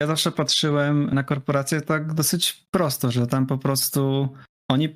Ja zawsze patrzyłem na korporacje tak dosyć prosto, że tam po prostu oni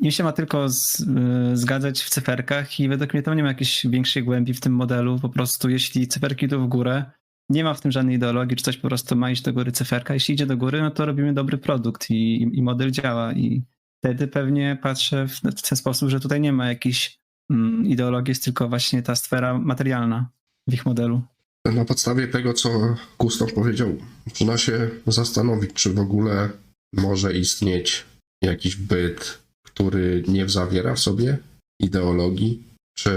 im się ma tylko z, y, zgadzać w cyferkach i według mnie tam nie ma jakiejś większej głębi w tym modelu. Po prostu jeśli cyferki idą w górę, nie ma w tym żadnej ideologii, czy coś po prostu ma iść do góry cyferka. Jeśli idzie do góry, no to robimy dobry produkt i, i model działa i wtedy pewnie patrzę w, w ten sposób, że tutaj nie ma jakiejś mm, ideologii, jest tylko właśnie ta sfera materialna w ich modelu. Na podstawie tego, co Gustaw powiedział, można się zastanowić, czy w ogóle może istnieć jakiś byt, który nie zawiera w sobie ideologii, czy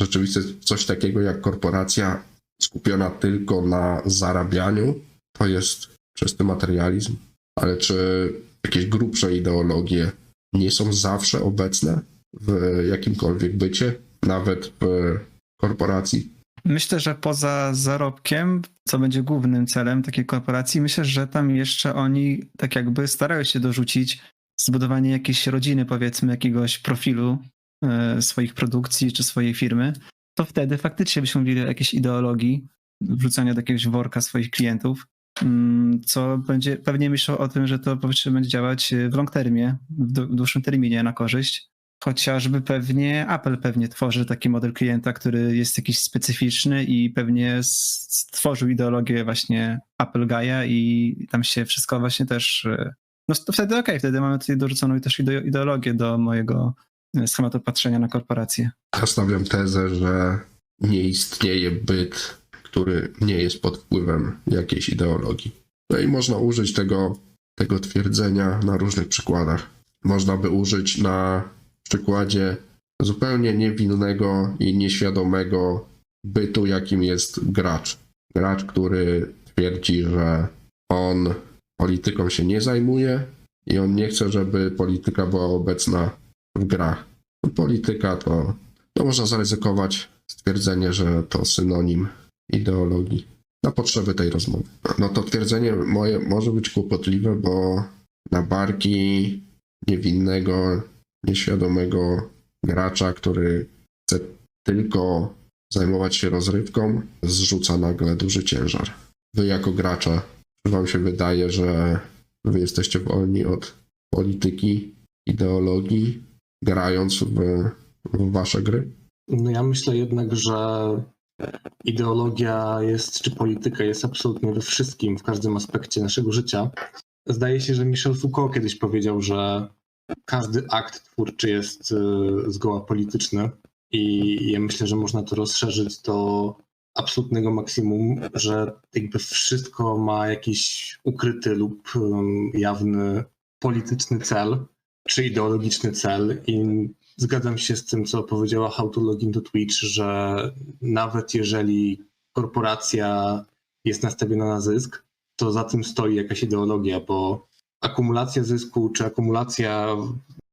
rzeczywiście coś takiego jak korporacja skupiona tylko na zarabianiu, to jest czysty materializm, ale czy jakieś grubsze ideologie nie są zawsze obecne w jakimkolwiek bycie, nawet w korporacji? Myślę, że poza zarobkiem, co będzie głównym celem takiej korporacji, myślę, że tam jeszcze oni tak jakby starają się dorzucić zbudowanie jakiejś rodziny, powiedzmy, jakiegoś profilu e, swoich produkcji czy swojej firmy, to wtedy faktycznie byśmy mówili o jakiejś ideologii, wrzucania do jakiegoś worka swoich klientów, mm, co będzie, pewnie myślą o tym, że to będzie działać w long termie, w dłu- dłuższym terminie na korzyść. Chociażby pewnie Apple pewnie tworzy taki model klienta, który jest jakiś specyficzny i pewnie stworzył ideologię właśnie Apple Gaia i tam się wszystko właśnie też... e, No to wtedy okej, wtedy mamy tutaj dorzuconą też ide- ideologię do mojego e, schematu patrzenia na korporacje. Ja stawiam tezę, że nie istnieje byt, który nie jest pod wpływem jakiejś ideologii. No i można użyć tego, tego twierdzenia na różnych przykładach. Można by użyć na przykładzie zupełnie niewinnego i nieświadomego bytu, jakim jest gracz. Gracz, który twierdzi, że on polityką się nie zajmuje i on nie chce, żeby polityka była obecna w grach. Polityka to, to można zaryzykować stwierdzenie, że to synonim ideologii na potrzeby tej rozmowy. No to twierdzenie moje może być kłopotliwe, bo na barki niewinnego, nieświadomego gracza, który chce tylko zajmować się rozrywką, zrzuca nagle duży ciężar. Wy jako gracza, czy wam się wydaje, że wy jesteście wolni od polityki, ideologii, grając w, w wasze gry? No ja myślę jednak, że ideologia jest, czy polityka jest absolutnie we wszystkim, w każdym aspekcie naszego życia. Zdaje się, że Michel Foucault kiedyś powiedział, że każdy akt twórczy jest y, zgoła polityczny i ja myślę, że można to rozszerzyć do absolutnego maksimum, że jakby wszystko ma jakiś ukryty lub jawny polityczny cel, czy ideologiczny cel i zgadzam się z tym, co powiedziała How to Login to Twitch, że nawet jeżeli korporacja jest nastawiona na zysk, to za tym stoi jakaś ideologia, bo akumulacja zysku czy akumulacja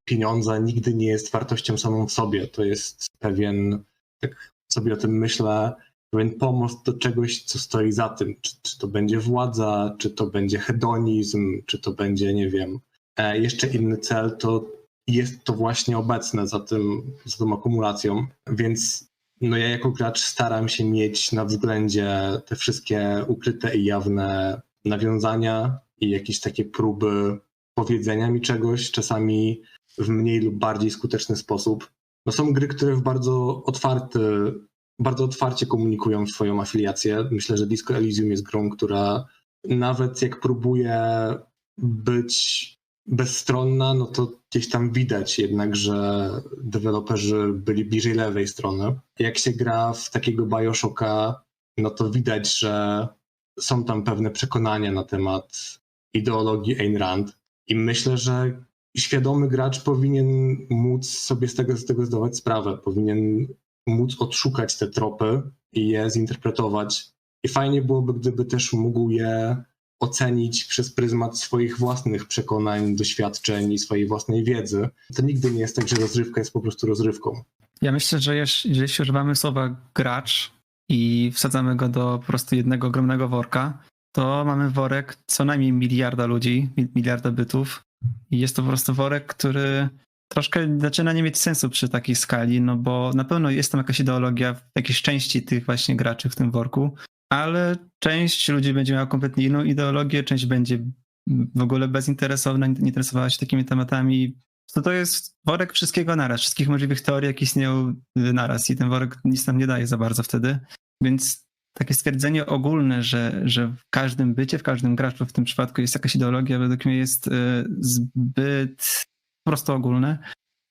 pieniądza nigdy nie jest wartością samą w sobie. To jest pewien, tak sobie o tym myślę, pewien pomost do czegoś, co stoi za tym. Czy, czy to będzie władza, czy to będzie hedonizm, czy to będzie, nie wiem, e, jeszcze inny cel, to jest to właśnie obecne za, tym, za tą akumulacją, więc no ja jako gracz staram się mieć na względzie te wszystkie ukryte i jawne nawiązania i jakieś takie próby powiedzenia mi czegoś, czasami w mniej lub bardziej skuteczny sposób. No są gry, które w bardzo otwarty, bardzo otwarcie komunikują swoją afiliację. Myślę, że Disco Elysium jest grą, która nawet jak próbuje być bezstronna, no to gdzieś tam widać jednak, że deweloperzy byli bliżej lewej strony. Jak się gra w takiego Bioshocka, no to widać, że są tam pewne przekonania na temat ideologii Ayn Rand i myślę, że świadomy gracz powinien móc sobie z tego, z tego zdawać sprawę, powinien móc odszukać te tropy i je zinterpretować. I fajnie byłoby, gdyby też mógł je ocenić przez pryzmat swoich własnych przekonań, doświadczeń i swojej własnej wiedzy. To nigdy nie jest tak, że rozrywka jest po prostu rozrywką. Ja myślę, że jeśli używamy słowa gracz i wsadzamy go do po prostu jednego ogromnego worka, to mamy worek co najmniej miliarda ludzi, mi- miliarda bytów. I jest to po prostu worek, który troszkę zaczyna nie mieć sensu przy takiej skali, no bo na pewno jest tam jakaś ideologia w jakiejś części tych właśnie graczy w tym worku, ale część ludzi będzie miała kompletnie inną ideologię, część będzie w ogóle bezinteresowna, nie interesowała się takimi tematami. To to jest worek wszystkiego naraz, wszystkich możliwych teorii, jakie istnieją naraz i ten worek nic nam nie daje za bardzo wtedy. Więc takie stwierdzenie ogólne, że, że w każdym bycie, w każdym graczu w tym przypadku jest jakaś ideologia, według mnie jest y, zbyt po prostu ogólne.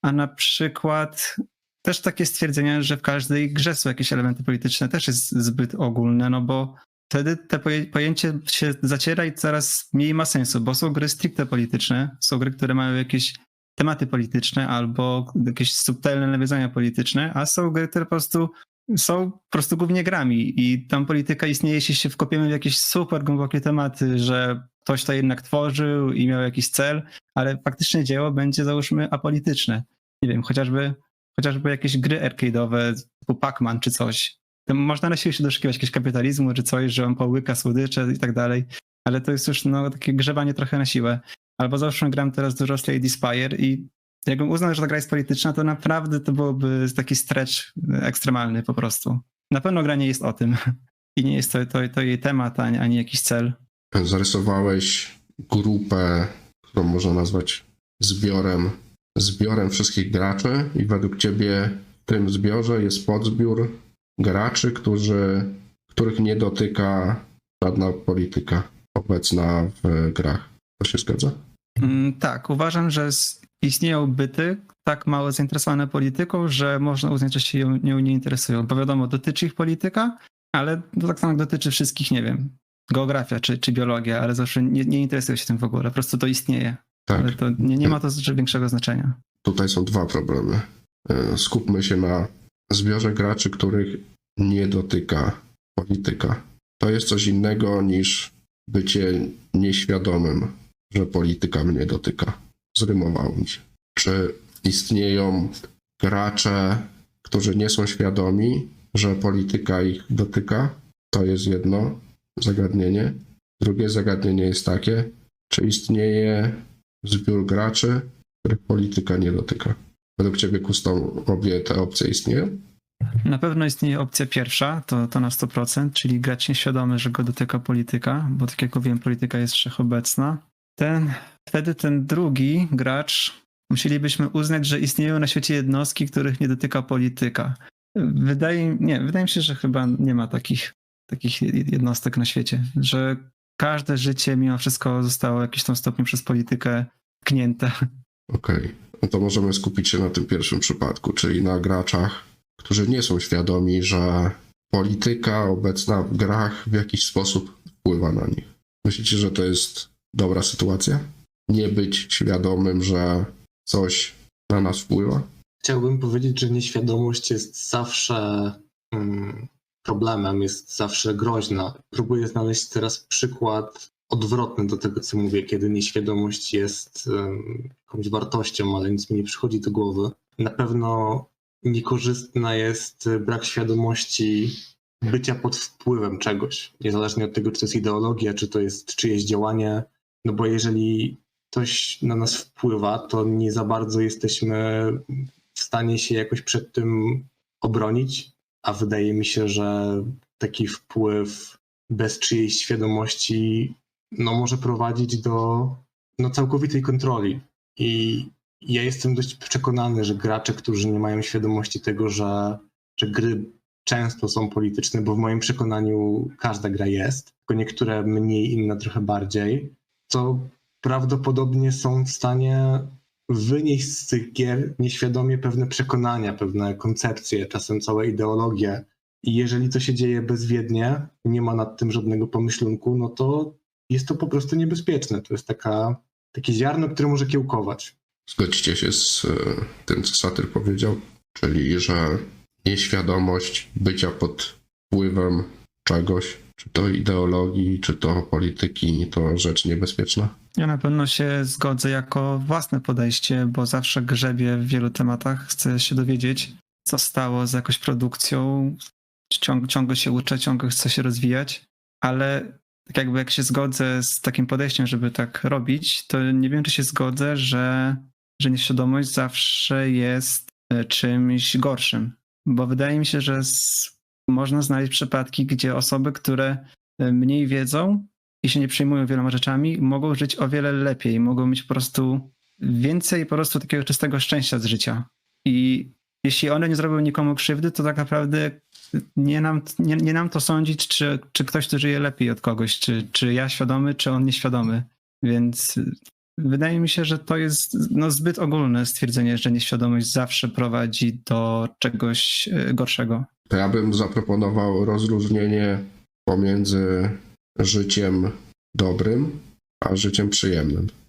A na przykład też takie stwierdzenia, że w każdej grze są jakieś elementy polityczne, też jest zbyt ogólne, no bo wtedy te poje- pojęcie się zaciera i coraz mniej ma sensu, bo są gry stricte polityczne, są gry, które mają jakieś tematy polityczne albo jakieś subtelne nawiązania polityczne, a są gry, które po prostu są po prostu głównie grami i tam polityka istnieje, jeśli się wkopiemy w jakieś super głębokie tematy, że ktoś to jednak tworzył i miał jakiś cel, ale faktycznie dzieło będzie załóżmy apolityczne. Nie wiem, chociażby, chociażby jakieś gry arcade'owe typu Pac-Man czy coś. Można na siłę się doszukiwać jakiegoś kapitalizmu czy coś, że on połyka słodycze i tak dalej, ale to jest już no, takie grzebanie trochę na siłę. Albo załóżmy gram teraz dużo Slay Spire i jakbym uznał, że ta gra jest polityczna, to naprawdę to byłoby taki stretch ekstremalny po prostu. Na pewno gra nie jest o tym. I nie jest to, to, to jej temat, ani, ani jakiś cel. Zarysowałeś grupę, którą można nazwać zbiorem, zbiorem wszystkich graczy i według ciebie w tym zbiorze jest podzbiór graczy, którzy, których nie dotyka żadna polityka obecna w grach. To się zgadza? Mm, tak, uważam, że s- istnieją byty tak mało zainteresowane polityką, że można uznać, że się nią nie interesują. Bo wiadomo, dotyczy ich polityka, ale to tak samo dotyczy wszystkich, nie wiem, geografia czy, czy biologia, ale zawsze nie, nie interesują się tym w ogóle. Po prostu to istnieje. Tak. Ale to nie, nie ma to większego znaczenia. Tutaj są dwa problemy. E, Skupmy się na zbiorze graczy, których nie dotyka polityka. To jest coś innego niż bycie nieświadomym, że polityka mnie dotyka. Zrymowało mi się. Czy istnieją gracze, którzy nie są świadomi, że polityka ich dotyka? To jest jedno zagadnienie. Drugie zagadnienie jest takie, czy istnieje zbiór graczy, których polityka nie dotyka. Według ciebie, Kustom, obie te opcje istnieją? Na pewno istnieje opcja pierwsza, to, to na 100%, czyli gracz nieświadomy, że go dotyka polityka, bo tak jak mówiłem, polityka jest wszechobecna. Ten, wtedy ten drugi gracz musielibyśmy uznać, że istnieją na świecie jednostki, których nie dotyka polityka. Wydaje, nie, wydaje mi się, że chyba nie ma takich, takich jednostek na świecie, że każde życie mimo wszystko zostało w jakimś tam stopniu przez politykę tknięte. Okej, no to możemy skupić się na tym pierwszym przypadku, czyli na graczach, którzy nie są świadomi, że polityka obecna w grach w jakiś sposób wpływa na nich. Myślicie, że to jest dobra sytuacja? Nie być świadomym, że coś na nas wpływa? Chciałbym powiedzieć, że nieświadomość jest zawsze mm, problemem, jest zawsze groźna. Próbuję znaleźć teraz przykład odwrotny do tego, co mówię, kiedy nieświadomość jest em, jakąś wartością, ale nic mi nie przychodzi do głowy. Na pewno niekorzystna jest brak świadomości bycia pod wpływem czegoś, niezależnie od tego, czy to jest ideologia, czy to jest czyjeś działanie, no bo jeżeli ktoś na nas wpływa, to nie za bardzo jesteśmy w stanie się jakoś przed tym obronić, a wydaje mi się, że taki wpływ bez czyjejś świadomości no, może prowadzić do no, całkowitej kontroli. I ja jestem dość przekonany, że gracze, którzy nie mają świadomości tego, że, że gry często są polityczne, bo w moim przekonaniu każda gra jest, tylko niektóre mniej, inne trochę bardziej, to prawdopodobnie są w stanie wynieść z tych gier nieświadomie pewne przekonania, pewne koncepcje, czasem całe ideologie. I jeżeli to się dzieje bezwiednie, nie ma nad tym żadnego pomyślunku, no to jest to po prostu niebezpieczne. To jest taka, takie ziarno, które może kiełkować. Zgodzicie się z e, tym, co Satyr powiedział, czyli że nieświadomość bycia pod wpływem czegoś, czy to ideologii, czy to polityki, to rzecz niebezpieczna? Ja na pewno się zgodzę jako własne podejście, bo zawsze grzebię w wielu tematach. Chcę się dowiedzieć, co stało z jakąś produkcją. Ciąg, ciągle się uczę, ciągle chcę się rozwijać, ale tak jakby jak się zgodzę z takim podejściem, żeby tak robić, to nie wiem, czy się zgodzę, że, że nieświadomość zawsze jest e, czymś gorszym. Bo wydaje mi się, że z można znaleźć przypadki, gdzie osoby, które e, mniej wiedzą i się nie przejmują wieloma rzeczami, mogą żyć o wiele lepiej, mogą mieć po prostu więcej po prostu takiego czystego szczęścia z życia. I jeśli one nie zrobią nikomu krzywdy, to tak naprawdę nie nam, nie, nie nam to sądzić, czy, czy ktoś tu żyje lepiej od kogoś, czy, czy ja świadomy, czy on nieświadomy. Więc wydaje mi się, że to jest no, zbyt ogólne stwierdzenie, że nieświadomość zawsze prowadzi do czegoś e, gorszego. To ja bym zaproponował rozróżnienie pomiędzy życiem dobrym a życiem przyjemnym.